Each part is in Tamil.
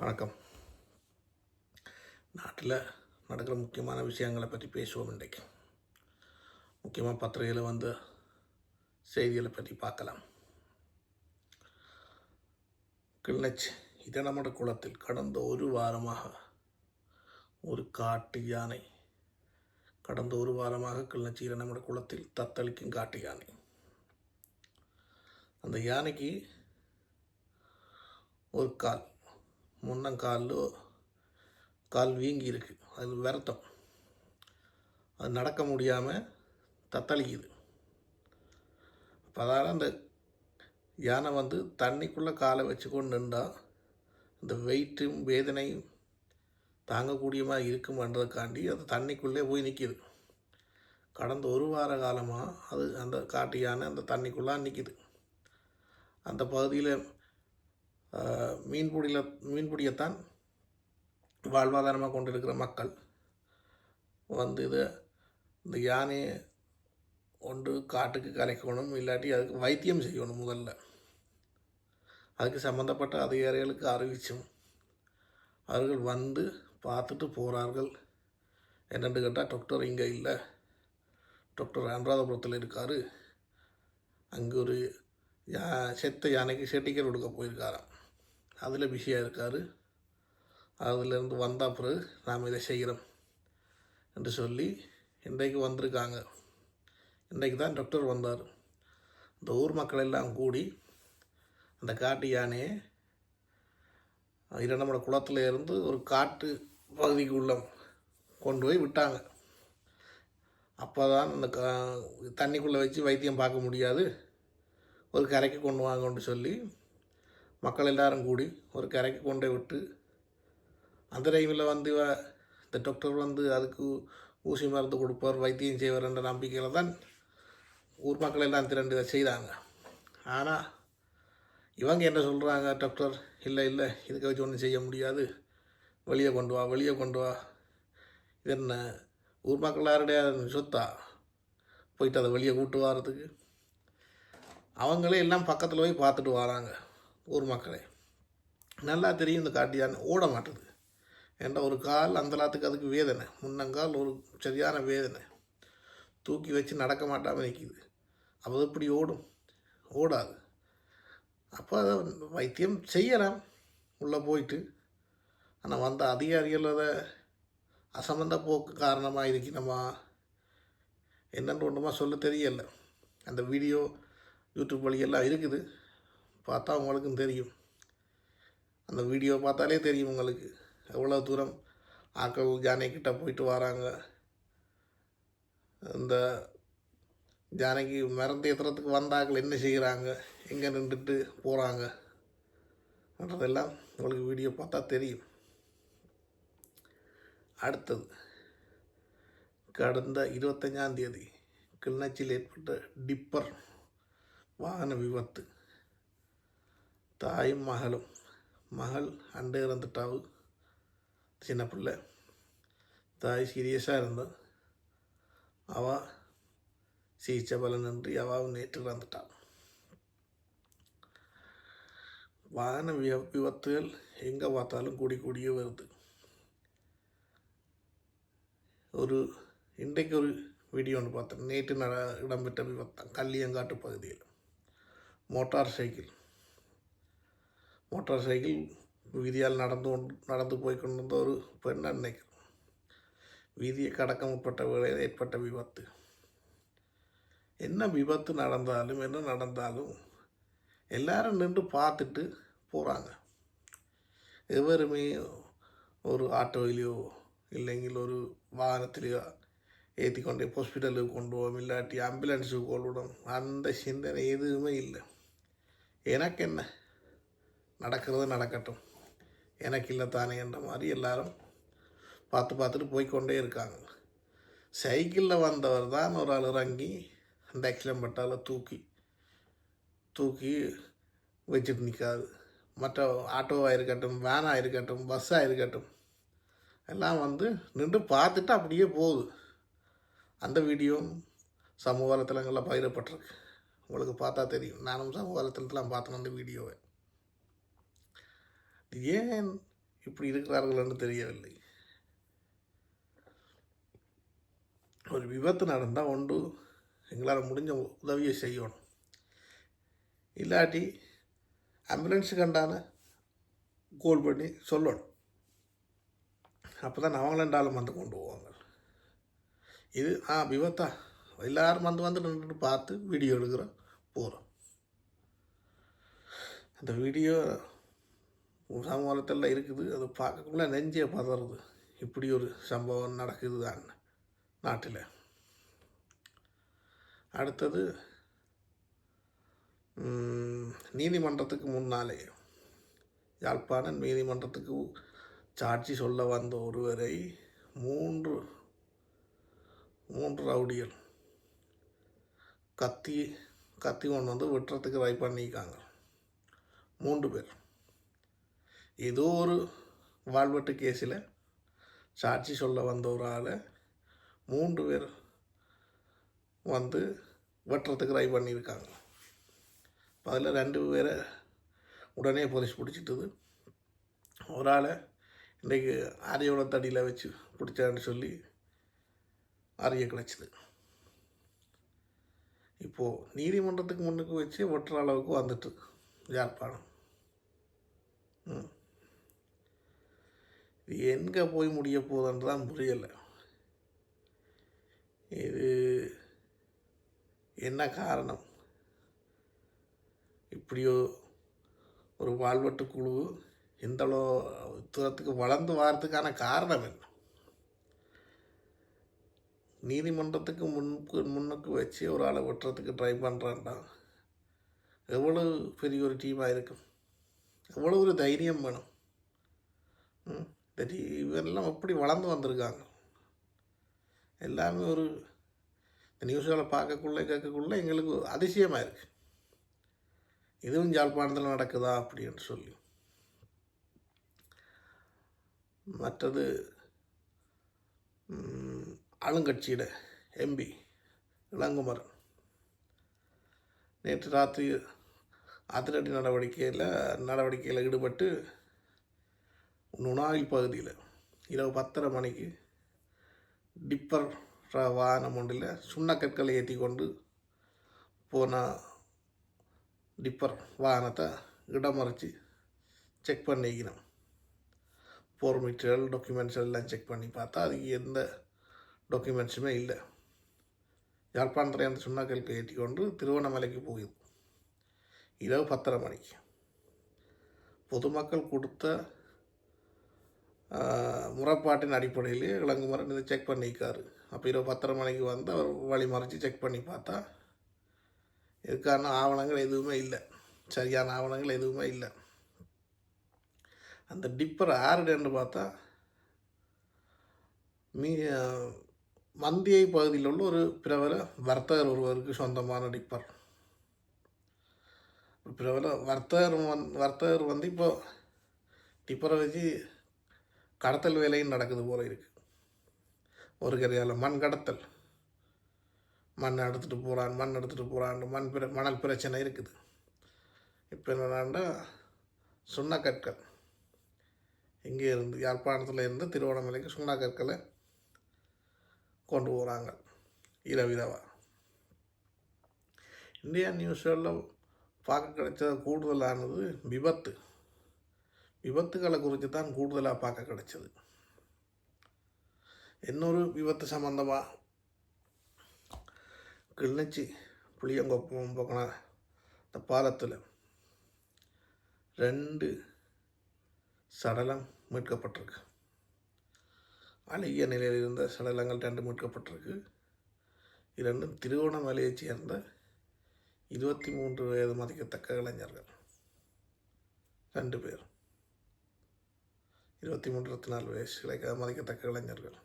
வணக்கம். நாட்டில் நடக்கிற முக்கியமான விஷயங்களை பற்றி பேசுவோம் இன்றைக்கு. முக்கியமாக பத்திரிகையில் வந்த செய்திகளை பற்றி பார்க்கலாம். கிளிநொச்சி இதனமட குளத்தில் கடந்த ஒரு வாரமாக ஒரு காட்டு யானை கடந்த ஒரு வாரமாக கிளிநொச்சி இரணமட குளத்தில் தத்தளிக்கும் காட்டு யானை. அந்த யானைக்கு ஒரு கால். முன்னங்காலில் கால் வீங்கி இருக்குது அது விரத்தம் அது நடக்க முடியாமல் தத்தளிக்குது. அப்போ அதால் அந்த யானை வந்து தண்ணிக்குள்ளே காலை வச்சு கொண்டு நின்றால் இந்த வெயிட்டும் வேதனையும் தாங்கக்கூடியமாக இருக்குமன்றதுக்காண்டி அது தண்ணிக்குள்ளே போய் நிற்கிது கடந்த ஒரு வார காலமாக அது அந்த காட்டு யானை அந்த தண்ணிக்குள்ளே நிற்கிது அந்த பகுதியில் மீன்பிடியில் மீன்பிடியத்தான் வாழ்வாதாரமாக கொண்டிருக்கிற மக்கள். வந்து இதை இந்த யானையை ஒன்று காட்டுக்கு கலைக்கணும் இல்லாட்டி அதுக்கு வைத்தியம் செய்யணும் முதல்ல. அதுக்கு சம்மந்தப்பட்ட அதிகாரிகளுக்கு அறிவிச்சும். அவர்கள் வந்து பார்த்துட்டு போகிறார்கள் என்னென்னு கேட்டால் டாக்டர் இங்கே இல்லை. டாக்டர் அனுராதபுரத்தில் இருக்கார். அங்கே ஒரு யா செத்த யானைக்கு செட்டிக்கர் கொடுக்க போயிருக்காராம். அதில் பிஸியாக இருக்கார். அதிலேருந்து வந்த பிறகு நாம் இதை செய்கிறோம் என்று சொல்லி இன்றைக்கு வந்திருக்காங்க. இன்றைக்கு தான் டாக்டர் வந்தார். இந்த ஊர் மக்கள் எல்லாம் கூடி அந்த காட்டு யானையை இரண்டமட குளத்தில் இருந்து ஒரு காட்டு பகுதிக்குள்ள கொண்டு போய் விட்டாங்க. அப்போ தான் அந்த தண்ணிக்குள்ளே வச்சு வைத்தியம் பார்க்க முடியாது. ஒரு கரைக்கு கொண்டு வாங்கன்னு சொல்லி மக்கள் எல்லாரும் கூடி ஒரு கரைக்கு கொண்டு விட்டு அந்த டைமில் வந்து இந்த டாக்டர் வந்து அதுக்கு ஊசி மருந்து கொடுப்பார் வைத்தியம் செய்வார் என்ற நம்பிக்கையில் தான் ஊர் மக்கள் எல்லாம் திரண்டு இதை செய்தாங்க. ஆனால் இவங்க என்ன சொல்கிறாங்க டாக்டர் இல்லை இல்லை இதுக்கு வச்சு ஒன்றும் செய்ய முடியாது. வெளியே கொண்டு வா வெளியே கொண்டு வா. இது என்ன ஊர் மக்கள் யாருடைய சொத்தா? போயிட்டு அதை வெளியே கூட்டு வர்றதுக்கு. அவங்களே எல்லாம் பக்கத்தில் போய் பார்த்துட்டு வராங்க. ஊர் மக்களே. நல்லா தெரியும் இந்த காட்டியான் ஓட மாட்டுது ஏன்டா ஒரு கால் அந்த லாத்துக்கு அதுக்கு வேதனை. முன்னங்கால் ஒரு சரியான வேதனை. தூக்கி வச்சு நடக்க மாட்டாமல் நிற்கிது அப்போ எப்படி ஓடும்? ஓடாது. அப்போ அதை வைத்தியம் செய்யலாம். உள்ளே போயிட்டு. ஆனால் வந்த அதிகாரிகள் அதை அசம்பந்த போக்கு காரணமாக இருக்கணுமா நம்ம என்னென்னு ஒன்றுமா சொல்ல தெரியலை. அந்த வீடியோ யூடியூப் வழியெல்லாம் இருக்குது. பார்த்தா உங்களுக்கும் தெரியும். அந்த வீடியோ பார்த்தாலே தெரியும் உங்களுக்கு. எவ்வளோ தூரம் ஆக்கள் ஜானகிட்ட போயிட்டு வராங்க. இந்த ஜானகி மருந்து ஏற்றுறதுக்கு வந்தாக்கள் என்ன செய்கிறாங்க எங்கே நின்றுட்டு போகிறாங்க என்றதெல்லாம் உங்களுக்கு வீடியோ பார்த்தா தெரியும். அடுத்தது கடந்த இருபத்தஞ்சாம் தேதி கிளிநொச்சியில் ஏற்பட்ட டிப்பர் வாகன விபத்து. தாயும் மகளும் மகள் அண்டை இறந்துட்டாவு. சின்ன பிள்ளை. தாய் சீரியஸாக இருந்தா அவ சிகிச்சை பலனின்றி அவள் நேற்று இறந்துட்டாள் வாகன விய விபத்துகள் எங்கே பார்த்தாலும் கூடி கூடியே வருது. ஒரு இன்றைக்கு ஒரு வீடியோ ஒன்று பார்த்தேன். நேற்று நட இடம்பெற்ற விபத்தம் கல்லியங்காட்டு பகுதியில். Motor cycle. மோட்டார் சைக்கிள் வீதியால் நடந்து கொண்டு நடந்து போய் கொண்டிருந்த ஒரு பெண் அன்னைக்கு வீதியை கடக்க முற்பட்ட வேளையில் ஏற்பட்ட விபத்து. என்ன விபத்து நடந்தாலும் என்ன நடந்தாலும் எல்லாரும் நின்று பார்த்துட்டு போகிறாங்க எவருமே ஒரு ஆட்டோவிலையோ இல்லைங்கில் ஒரு வாகனத்திலையோ ஏற்றி கொண்டு ஹாஸ்பிட்டலுக்கு கொண்டு போவோம் இல்லாட்டி ஆம்புலன்ஸுக்கு கொள்விடும் அந்த சிந்தனை எதுவுமே இல்லை. எனக்கு என்ன நடக்கிறது நடக்கட்டும். எனக்கு இல்லை தானே என்ற மாதிரி எல்லாரும் பார்த்து பார்த்துட்டு போய்க்கொண்டே இருக்காங்க. சைக்கிளில் வந்தவர் தான் ஒரு ஆள் இறங்கி அந்த ஆக்சிடென்ட் பட்டால தூக்கி தூக்கி வச்சுட்டு நிற்காது மற்ற ஆட்டோவாக இருக்கட்டும் வேனாக இருக்கட்டும் பஸ்ஸாக இருக்கட்டும் எல்லாம் வந்து நின்று பார்த்துட்டு அப்படியே போகுது. அந்த வீடியோ சமூக வலைத்தளங்களில் பகிரப்பட்டிருக்கு. உங்களுக்கு பார்த்தா தெரியும். நானும் சமூக வலைத்தளத்தில் பார்த்தேன் அந்த வீடியோவை. ஏன் இப்படி இருக்கிறார்கள் என்று தெரியவில்லை. ஒரு விபத்து நடந்தால் ஒன்று எங்களால் முடிஞ்ச உதவியை செய்யணும். இல்லாட்டி ஆம்புலன்ஸு கண்டான கோல் பண்ணி சொல்லணும். அப்போ தான் அவங்களண்டாலும் வந்து கொண்டு போவாங்க. இது ஆ விபத்தா? எல்லாரும் வந்து வந்து நின்றுட்டு பார்த்து வீடியோ எடுக்கிறோம் போகிறோம் அந்த வீடியோ சமூகத்தில் இருக்குது. அது பார்க்கக்குள்ள நெஞ்சே பதறது. இப்படி ஒரு சம்பவம் நடக்குது தான் நாட்டில். அடுத்தது நீதிமன்றத்துக்கு முன்னாலே யாழ்ப்பாணம் நீதிமன்றத்துக்கு சாட்சி சொல்ல வந்த ஒருவரை மூன்று மூன்று ரவுடிகள் கத்தி கத்தி கொண்டு வந்து வெட்டுறதுக்கு ட்ரை பண்ணியிருக்காங்க. மூன்று பேர். ஏதோ ஒரு வால்வெட்டு கேஸில் சாட்சி சொல்ல வந்த ஒரு ஆளை மூன்று பேர் வந்து வெட்டுறதுக்கு ட்ரை பண்ணியிருக்காங்க. அதில் ரெண்டு பேரை உடனே போலீஸ் பிடிச்சிட்டுது. ஒரு ஆளை இன்றைக்கு ஆரியோட தடியில் வச்சு பிடிச்சான்னு சொல்லி அறிய கிடச்சிது இப்போது நீதிமன்றத்துக்கு முன்னுக்கு வச்சு ஒட்டுற அளவுக்கு வந்துட்டு யாழ்ப்பாணம். ம். இது எங்கே போய் முடிய போகுதுன்னு தான் புரியலை. இது என்ன காரணம்? இப்படியோ ஒரு வாழ்வட்டு குழு இந்த தூரத்துக்கு வளர்ந்து வாரத்துக்கான காரணம் என்ன? நீதிமன்றத்துக்கு முன்னுக்கு முன்னுக்கு வச்சு ஒரு ஆளை வெட்டுறதுக்கு ட்ரை பண்ணுறான்டா எவ்வளோ பெரிய ஒரு டீமாக இருக்கும்? எவ்வளோ ஒரு தைரியம் வேணும்? ம், இவரெல்லாம் எப்படி வளர்ந்து வந்திருக்காங்க? எல்லாமே ஒரு நியூஸ்களை பார்க்கக்குள்ளே கேட்கக்குள்ளே எங்களுக்கு அதிசயமாக இருக்குது இதுவும் ஜாழ்ப்பாணத்தில் நடக்குதா அப்படின்னு சொல்லி. மற்றது ம், ஆளுங்கட்சியிட எம்பி இளங்குமரன். நேற்று ராத்திரி அதிரடி நடவடிக்கையில் நடவடிக்கையில் ஈடுபட்டு நுணாயில் பகுதியில் இரவு பத்தரை மணிக்கு டிப்பர் வாகனம் ஒன்றில் சுண்ணக்கற்களை ஏற்றி கொண்டு போன டிப்பர் வாகனத்தை இடமறைச்சி செக் பண்ணிக்கணும் போர்மிட்டல் டாக்குமெண்ட்ஸ் எல்லாம் செக் பண்ணி பார்த்தா அதுக்கு எந்த டாக்குமெண்ட்ஸுமே இல்லை. யாழ்ப்பாணத்தில் அந்த சுண்ணாக்கல்க்கு ஏற்றி கொண்டு திருவண்ணாமலைக்கு போகுது இரவு பத்தரை மணிக்கு. பொதுமக்கள் கொடுத்த முறைப்பாட்டின் அடிப்படையிலே இளங்குமரன் இதை செக் பண்ணிக்காரு அப்போ இரவு பத்தரை மணிக்கு வந்து அவர் வழி மறைச்சி செக் பண்ணி பார்த்தா இதுக்கான ஆவணங்கள் எதுவுமே இல்லை. சரியான ஆவணங்கள் எதுவுமே இல்லை. அந்த டிப்பர் ஆறுடன்னு பார்த்தா மீ மந்தியை பகுதியில் உள்ள ஒரு பிரபல வர்த்தகர் ஒருவருக்கு சொந்தமான டிப்பர். பிரபல வர்த்தகர் வந் வர்த்தகர் வந்து இப்போ டிப்பரை வச்சு கடத்தல் வேலையும் நடக்குது போல இருக்குது ஒரு கரையால் மண் கடத்தல். மண் எடுத்துகிட்டு போகிறான் மண் எடுத்துகிட்டு போகிறான் மண் பிர மணல் பிரச்சனை இருக்குது. இப்போ என்னென்னாண்டா சுண்ணக்கற்கள். இங்கே இருந்து யாழ்ப்பாணத்தில் இருந்து திருவண்ணாமலைக்கு சுண்ணாக்கற்களை கொண்டு போகிறாங்க இரவிதவா இந்தியா நியூஸ்களில் பார்க்க கிடைச்சது கூடுதலானது விபத்து. விபத்துகளை குறித்து தான் கூடுதலாக பார்க்க கிடைச்சது. இன்னொரு விபத்து சம்மந்தமாக கிளிநொச்சி புளியங்கொப்பம் போக்கின இந்த பாலத்தில் ரெண்டு சடலம் மீட்கப்பட்டிருக்கு. அழுகிய நிலையில் இருந்த சடலங்கள் ரெண்டு மீட்கப்பட்டிருக்கு. இரண்டும் திருவோணமலையைச் சேர்ந்த இருபத்தி மூன்று வயது மதிக்கத்தக்க இளைஞர்கள். ரெண்டு பேர். இருபத்தி மூன்று இருபத்தி நாலு வயசு இளைக்க மதிக்கத்தக்க இளைஞர்கள்.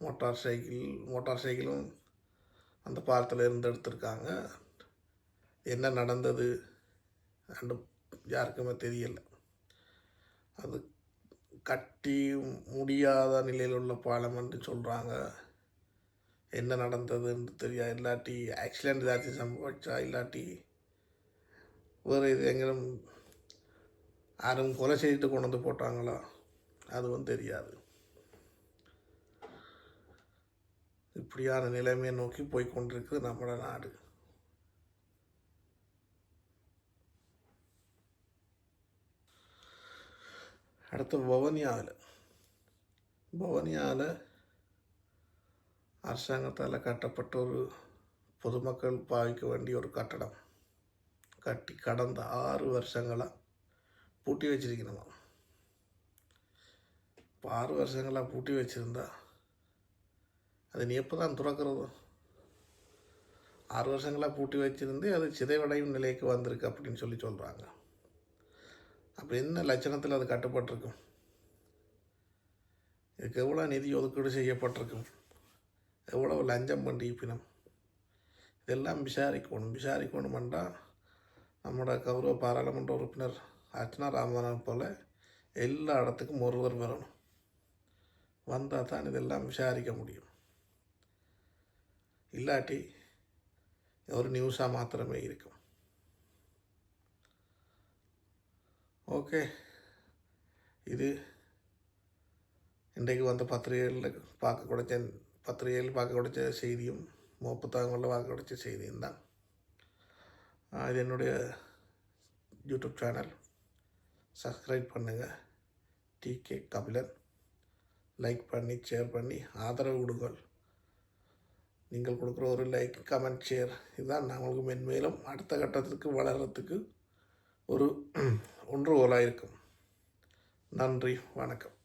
மோட்டார் சைக்கிள் மோட்டார் சைக்கிளும் அந்த பாலத்தில் இருந்து எடுத்திருக்காங்க. என்ன நடந்தது அண்டு யாருக்குமே தெரியலை. அது கட்டி முடியாத நிலையில் உள்ள பாலம் என்று சொல்கிறாங்க என்ன நடந்ததுன்னு தெரியா இல்லாட்டி ஆக்சிடெண்ட் ஏதாச்சும் சம்பவிச்சா இல்லாட்டி வேறு இது எங்கேயும் யாரும் கொலை செய்துட்டு கொண்டு வந்து போட்டாங்களா? அதுவும் தெரியாது. இப்படியான நிலைமையை நோக்கி போய் கொண்டிருக்குது நம்மளோட நாடு. அடுத்து பவனியாவில் பவனியாவில் அரசாங்கத்தால் கட்டப்பட்ட ஒரு பொதுமக்கள் பாவிக்க வேண்டிய ஒரு கட்டடம். கட்டி கடந்த ஆறு வருஷங்களாக பூட்டி வச்சிருக்கிறதாம் இப்போ ஆறு வருஷங்களாக பூட்டி வச்சுருந்தா அது நீ எப்போ தான் துறக்கிறது? ஆறு வருஷங்களாக பூட்டி வச்சுருந்து அது சிதைவடையும் நிலைக்கு வந்திருக்கு அப்படின்னு சொல்லி சொல்கிறாங்க அப்போ என்ன லட்சணத்தில் அது கட்டுப்பட்டிருக்கும்? இதுக்கு எவ்வளோ நிதி ஒதுக்கீடு செய்யப்பட்டிருக்கும்? எவ்வளவு லஞ்சம் பண்ணிப்பினம் இதெல்லாம் விசாரிக்கணும். விசாரிக்கணும் என்றால் நம்மளோட கௌரவ பாராளுமன்ற உறுப்பினர் அர்ச்சனா ராமதானன் போல் எல்லா இடத்துக்கும் ஒருவர் வரணும் வந்தால் தான் இதெல்லாம் விசாரிக்க முடியும் இல்லாட்டி ஒரு நியூஸாக மாத்திரமே இருக்கும் ஓகே இது இன்றைக்கு வந்த பத்திரிகைகளில் பார்க்க கிடைச்ச பத்திரிகையில் பார்க்க கிடைச்ச செய்தியும் புத்தகங்களில் பார்க்க கிடைச்ச செய்தியும் தான் ஆஹ் இது என்னுடைய யூடியூப் சேனல் சப்ஸ்கிரைப் பண்ணுங்கள் டிகே கபிலன். லைக் பண்ணி ஷேர் பண்ணி ஆதரவு கொடுங்கள். நீங்கள் கொடுக்குற ஒரு லைக் கமெண்ட் ஷேர் இதுதான் நாங்களுக்கு மென்மேலும் அடுத்த கட்டத்திற்கு வளர்கிறதுக்கு ஒரு ஒன்றுகோலாக இருக்கும். நன்றி வணக்கம்.